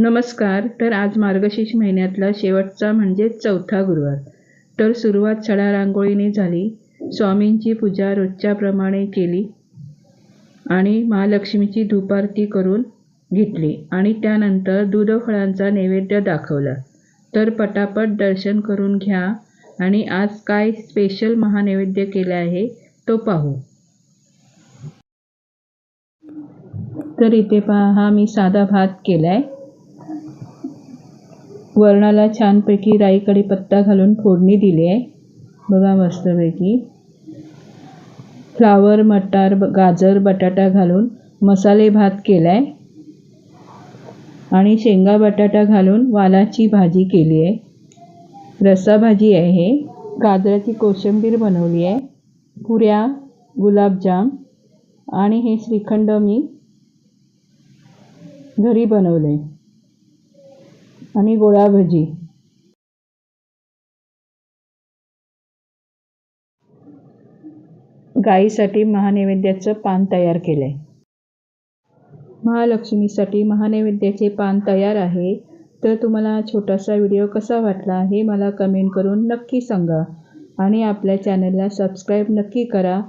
नमस्कार. तर आज मार्गशीर्ष महिन्यातला शेवटचा म्हणजे चौथा गुरुवार. तर सुरुवात सडा रांगोळीने झाली. स्वामींची पूजा रोजच्याप्रमाणे केली आणि महालक्ष्मीची धूपारती करून घेतली आणि त्यानंतर दूधफळांचा नैवेद्य दाखवला. तर पटापट दर्शन करून घ्या आणि आज काय स्पेशल महानैवेद्य केले आहे तो पाहू. तर इथे पहा हा मी साधा भात केला आहे वरणाला छानपैकी राई कढीपत्ता घालून फोडणी दिली आहे. बघा मस्तपैकी. फ्लावर मटार ब- गाजर बटाटा घालून मसाले भात केला आहे आणि शेंगा बटाटा घालून वालाची भाजी केली आहे. रस्सा भाजी आहे गाजराची कोशिंबीर बनवली आहे. पुऱ्या गुलाबजाम आणि हे श्रीखंड मी घरी बनवले आणि गोळा भजी. गाईसाठी महानैवेद्याचं पान तयार केलं आहे महालक्ष्मीसाठी महानैवेद्याचे पान तयार आहे. तर तुम्हाला छोटासा व्हिडिओ कसा वाटला हे मला कमेंट करून नक्की सांगा. आणि आपल्या चॅनलला सबस्क्राईब नक्की करा.